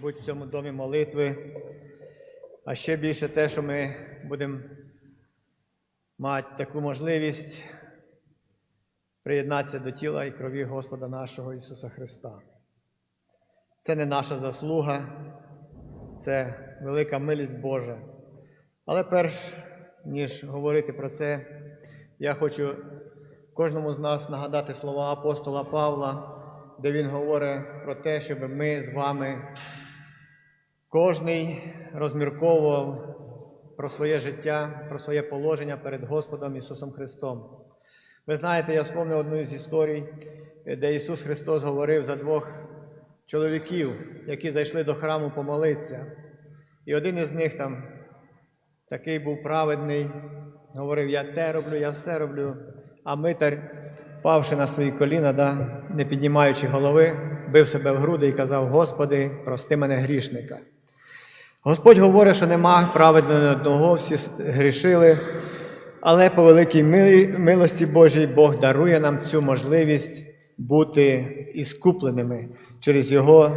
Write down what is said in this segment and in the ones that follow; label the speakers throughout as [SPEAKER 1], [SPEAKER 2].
[SPEAKER 1] бути в цьому домі молитви, а ще більше те, що ми будемо мати таку можливість приєднатися до тіла і крові Господа нашого Ісуса Христа. Це не наша заслуга, це велика милість Божа. Але перш ніж говорити про це, я хочу кожному з нас нагадати слова апостола Павла, де він говорить про те, щоб ми з вами кожний розмірковував про своє життя, про своє положення перед Господом Ісусом Христом. Ви знаєте, я вспомнив одну з історій, де Ісус Христос говорив за двох чоловіків, які зайшли до храму помолитися. І один із них там такий був праведний, говорив: Я те роблю, я все роблю. А митар, павши на свої коліна, да, не піднімаючи голови, бив себе в груди і казав: Господи, прости мене грішника. Господь говорить, що нема праведного одного, всі грішили, але по великій милості Божій Бог дарує нам цю можливість бути іскупленими через Його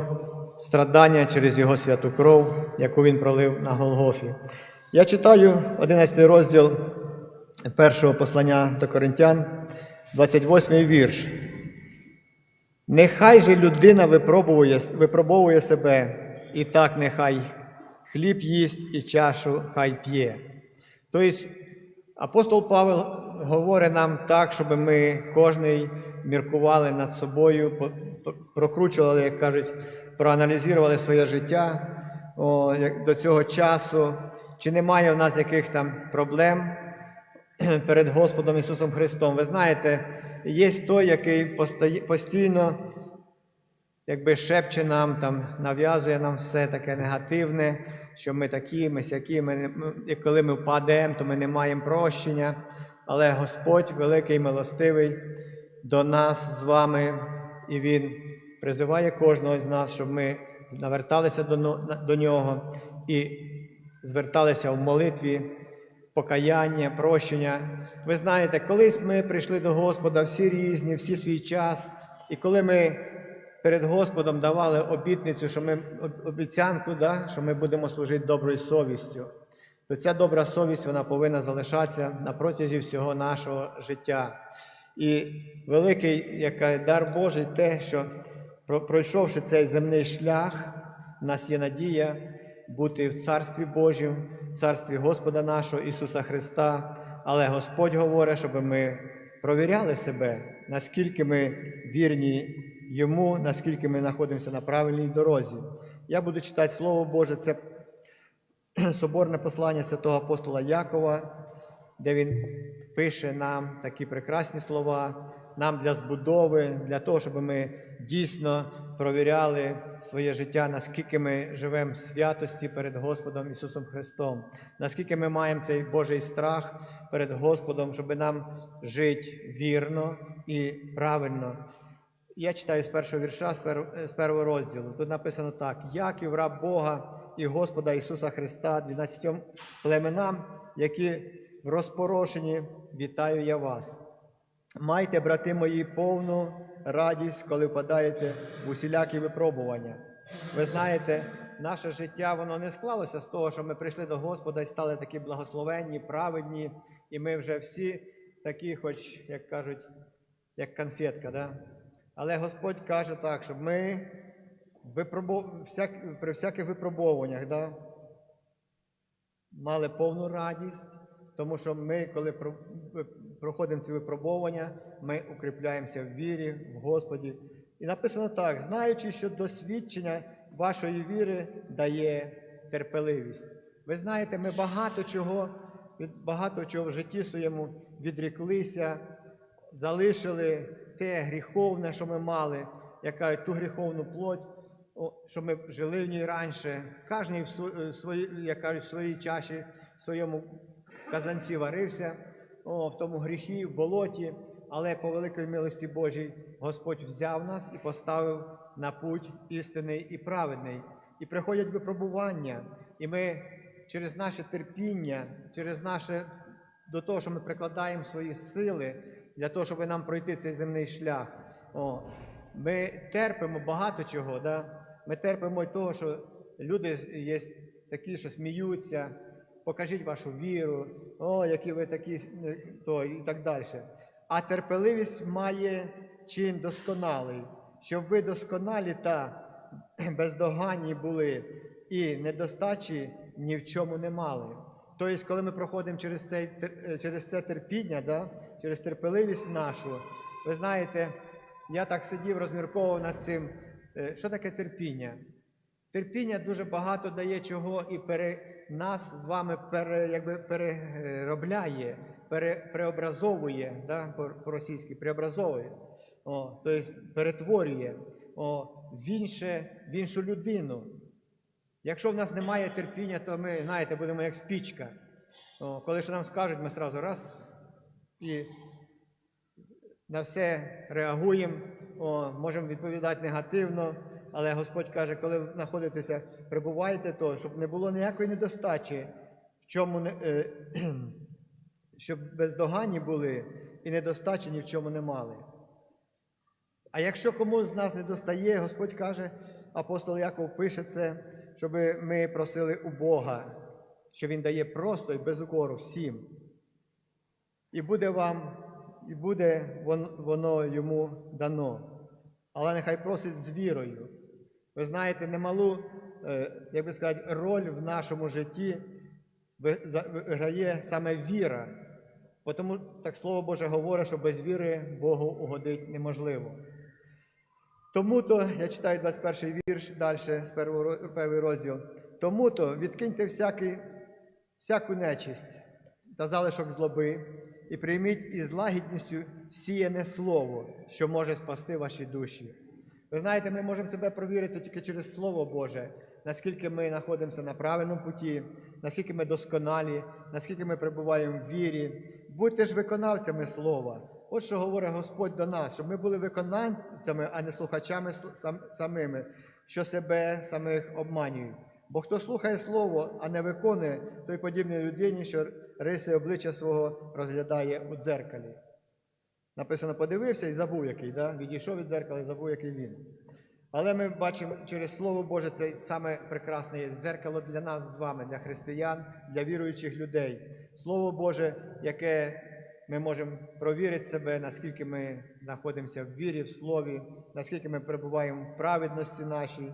[SPEAKER 1] страдання, через Його святу кров, яку Він пролив на Голгофі. Я читаю 11 розділ першого послання до Коринтян, 28 вірш. Нехай же людина випробовує, випробовує себе, і так нехай хліб їсть і чашу хай п'є. Тобто апостол Павел говорить нам так, щоб ми кожний міркували над собою, прокручували, як кажуть, проаналізували своє життя о, до цього часу, чи немає в нас яких там проблем перед Господом Ісусом Христом. Ви знаєте, є той, який постійно якби шепче нам, там, нав'язує нам все таке негативне, що ми такі, ми сякі, ми, коли ми впадемо, то ми не маємо прощення. Але Господь великий, милостивий до нас з вами, і Він призиває кожного з нас, щоб ми наверталися до, до Нього і зверталися в молитві, покаяння, прощення. Ви знаєте, колись ми прийшли до Господа всі різні, всі свій час, і коли ми перед Господом давали обітницю, що ми обіцянку, да, що ми будемо служити доброю совістю, то ця добра совість вона повинна залишатися на протязі всього нашого життя. І великий яка дар Божий те, що пройшовши цей земний шлях, в нас є надія бути в Царстві Божім, в Царстві Господа нашого Ісуса Христа. Але Господь говорить, щоб ми провіряли себе, наскільки ми вірні Йому, наскільки ми знаходимося на правильній дорозі. Я буду читати Слово Боже, це соборне послання святого апостола Якова, де він пише нам такі прекрасні слова, нам для збудови, для того, щоб ми дійсно провіряли своє життя, наскільки ми живемо в святості перед Господом Ісусом Христом, наскільки ми маємо цей Божий страх перед Господом, щоб нам жити вірно і правильно. Я читаю з першого вірша, з пер- з першого розділу. Тут написано так: Яків, раб Бога і Господа Ісуса Христа, 12 племенам, які в розпорошенні, вітаю я вас. Майте, брати мої, повну радість, коли впадаєте в усілякі випробування. Ви знаєте, наше життя воно не склалося з того, що ми прийшли до Господа і стали такі благословенні, праведні, і ми вже всі такі, хоч, як кажуть, як конфетка. Да? Але Господь каже так, щоб ми при всяких випробовуваннях да? мали повну радість, тому що ми, коли про- проходимо ці випробовування, ми укріпляємося в вірі, в Господі. І написано так: знаючи, що досвідчення вашої віри дає терпеливість. Ви знаєте, ми багато чого, багато чого в житті своєму відріклися, залишили те гріховне, що ми мали, як ту гріховну плоть, що ми жили в ній раніше. Кожен в е, свої, як кажуть, в своїй чаші, в своєму казанці варився, о, в тому гріхі, в болоті. Але по великій милості Божій Господь взяв нас і поставив на путь істинний і праведний. І приходять випробування, і ми через наше терпіння, через наше до того, що ми прикладаємо свої сили для того, щоб нам пройти цей земний шлях. О, ми терпимо багато чого. Да? Ми терпимо й того, що люди є такі, що сміються, покажіть вашу віру, о, які ви такі, е, то і так далі. А терпеливість має чин досконалий, щоб ви досконалі та бездоганні були і недостачі ні в чому не мали. Тобто, коли ми проходимо через, цей, е, через це терпіння, да, через терпеливість нашу, ви знаєте, я так сидів, розмірковував над цим, е, що таке терпіння. Терпіння дуже багато дає чого і пере, нас з вами пере, якби переробляє, пере, преобразовує, да, по- по-російськи, преобразовує, тобто перетворює о, в, інше, в іншу людину. Якщо в нас немає терпіння, то ми, знаєте, будемо як спічка. О, коли що нам скажуть, ми одразу раз і на все реагуємо, о, можемо відповідати негативно, але Господь каже, коли ви знаходитеся, перебуваєте, то щоб не було ніякої недостачі, в чому не, е, щоб бездоганні були і недостачі ні в чому не мали. А якщо комусь з нас не достає, Господь каже, апостол Яков пише це, щоб ми просили у Бога, що Він дає просто і без укору всім. І буде вам, і буде воно йому дано. Але нехай просить з вірою. Ви знаєте, немалу, е, як би сказати, роль в нашому житті грає саме віра. Тому так Слово Боже говорить, що без віри Богу угодить неможливо. Тому то, я читаю 21 вірш далі, з першого ро- перший розділ. Тому то відкиньте всякий, всяку нечисть та залишок злоби, і прийміть із лагідністю всіяне слово, що може спасти ваші душі. Ви знаєте, ми можемо себе провірити тільки через Слово Боже, наскільки ми знаходимося на правильному путі, наскільки ми досконалі, наскільки ми перебуваємо в вірі. Будьте ж виконавцями слова. От що говорить Господь до нас, щоб ми були виконавцями, а не слухачами сам- самими, що себе самих обманюють. Бо хто слухає слово, а не виконує, той подібний людині, що риси обличчя свого розглядає у дзеркалі. Написано, подивився і забув, який, да? відійшов від дзеркала і забув, який він. Але ми бачимо через Слово Боже, це саме прекрасне дзеркало для нас з вами, для християн, для віруючих людей. Слово Боже, яке ми можемо провірити себе, наскільки ми знаходимося в вірі, в слові, наскільки ми перебуваємо в праведності нашій.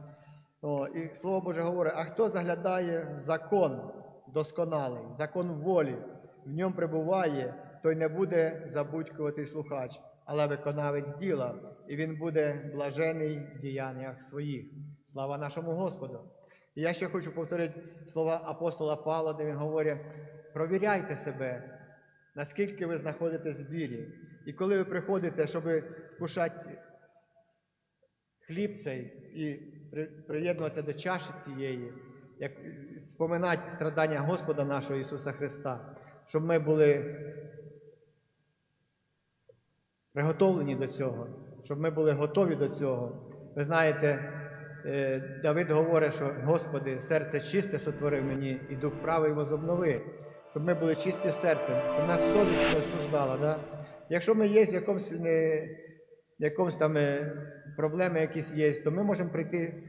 [SPEAKER 1] О, і Слово Боже говорить: а хто заглядає в закон досконалий, закон волі, в ньому перебуває, той не буде забудькуватий слухач, але виконавець діла, і він буде блажений в діяннях своїх. Слава нашому Господу! І я ще хочу повторити слова апостола Павла, де він говорить: провіряйте себе, наскільки ви знаходитесь в вірі. І коли ви приходите, щоб кушати хліб цей і приєднуватися до чаші цієї, як споминати страдання Господа нашого Ісуса Христа, щоб ми були приготовлені до цього, щоб ми були готові до цього. Ви знаєте, е, Давид говорить, що Господи, серце чисте сотворив мені, і дух правий возобнови, щоб ми були чисті серцем, щоб нас совість не осуждала. Да? Якщо ми є в якомусь, не, якомусь там е, проблеми якісь є, то ми можемо прийти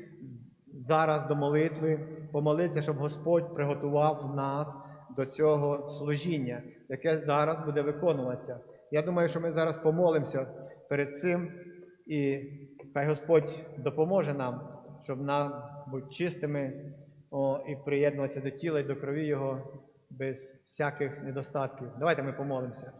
[SPEAKER 1] зараз до молитви, помолитися, щоб Господь приготував нас до цього служіння, яке зараз буде виконуватися. Я думаю, що ми зараз помолимося перед цим, і хай Господь допоможе нам, щоб нам бути чистими о, і приєднуватися до тіла і до крові Його без всяких недостатків. Давайте ми помолимося.